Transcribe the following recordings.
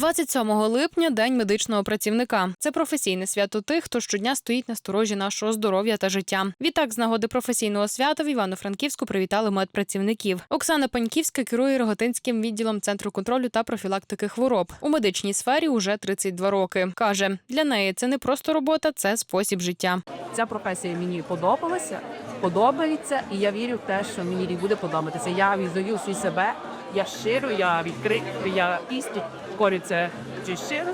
27 липня день медичного працівника. Це професійне свято тих, хто щодня стоїть на сторожі нашого здоров'я та життя. Відтак, з нагоди професійного свята в Івано-Франківську привітали медпрацівників. Оксана Паньківська керує Роготинським відділом центру контролю та профілактики хвороб. У медичній сфері уже 32 роки. каже, для неї це не просто робота, це спосіб життя. Ця професія мені подобалася, подобається, і я вірю в те, що мені буде подобатися. Я віддаю всі себе, я щиро, я відкрита, я істі корю це чи щиро.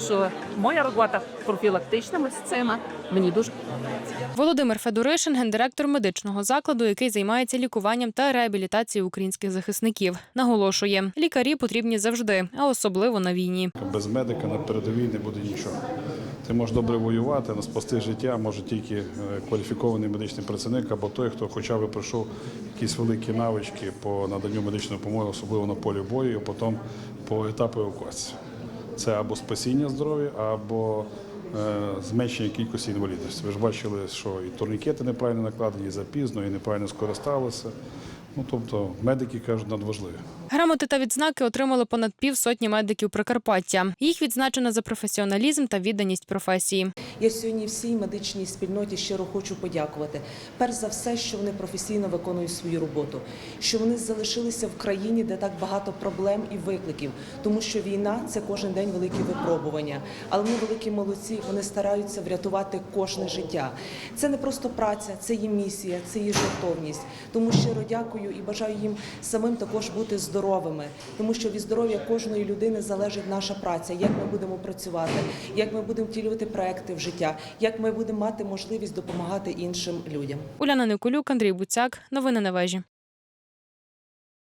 Що моя робота профілактична медицина мені дуже подобається. Володимир Федоришин, гендиректор медичного закладу, який займається лікуванням та реабілітацією українських захисників, наголошує, лікарі потрібні завжди, а особливо на війні. Без медика на передовій не буде нічого. Ти можеш добре воювати, але спасти життя може тільки е, кваліфікований медичний працівник або той, хто хоча б пройшов якісь великі навички по наданню медичної допомоги, особливо на полі бою, а потім по етапу евакуації. Це або спасіння здоров'я, або е, зменшення кількості інвалідності. Ви ж бачили, що і турнікети неправильно накладені, і запізно, і неправильно скористалися. Ну тобто медики кажуть надважливі. Грамоти та відзнаки отримали понад півсотні медиків Прикарпаття. Їх відзначено за професіоналізм та відданість професії. Я сьогодні всій медичній спільноті щиро хочу подякувати. Перш за все, що вони професійно виконують свою роботу, що вони залишилися в країні, де так багато проблем і викликів, тому що війна це кожен день великі випробування. Але вони великі молодці, вони стараються врятувати кожне життя. Це не просто праця, це її місія, це її жертовність. Тому щиро дякую і бажаю їм самим також бути здоровими, тому що від здоров'я кожної людини залежить наша праця, як ми будемо працювати, як ми будемо втілювати проекти в життя, як ми будемо мати можливість допомагати іншим людям. Уляна Николюк, Андрій Буцяк. Новини на вежі.